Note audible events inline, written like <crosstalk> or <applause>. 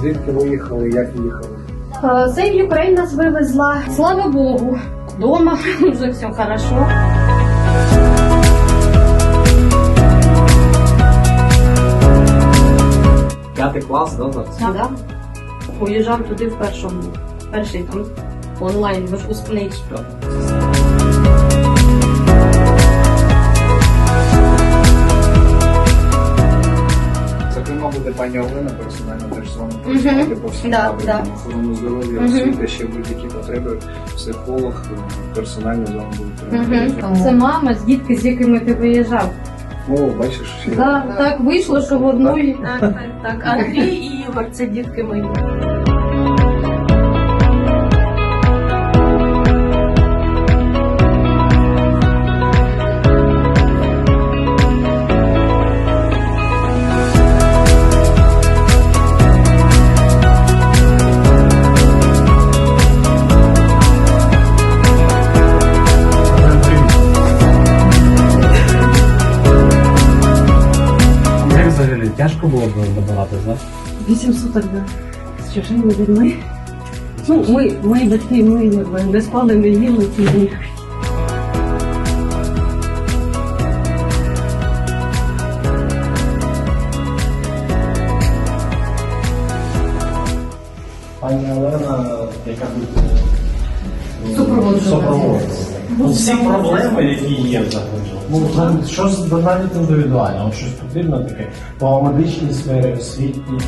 Звідки ви їхали, як їхали? Сейв Україн нас вивезла. Слава Богу. Дома <laughs> вже все хорошо. П'ятий клас, да, зараз? Да. Уїжджав туди в першому. Перший там онлайн випускний. Зокрема, мабуть, пані Олена персонально теж з вами працювати по всім напрямкам здоров'я, освіти, ще будь-які потреби. Психолог е, персонально з вами буде працювати. Це мама з дітки, з якими ти виїжджав. О, бачиш, ще Да, так вийшло, що в одної. Так, так, так. Андрій і Ігор це дітки мої. Тяжко було б добирати, знаєш? Вісім суток да. з чужими людьми. Ну, ми, мої батьки, ми якби не спали, не їли ці дні. Пані Олена, яка буде Супроводжувати. Ну, Всі проблеми, які є взагалі. Ну, щось навіть індивідуально, щось потрібно таке по медичній сфері, освітній.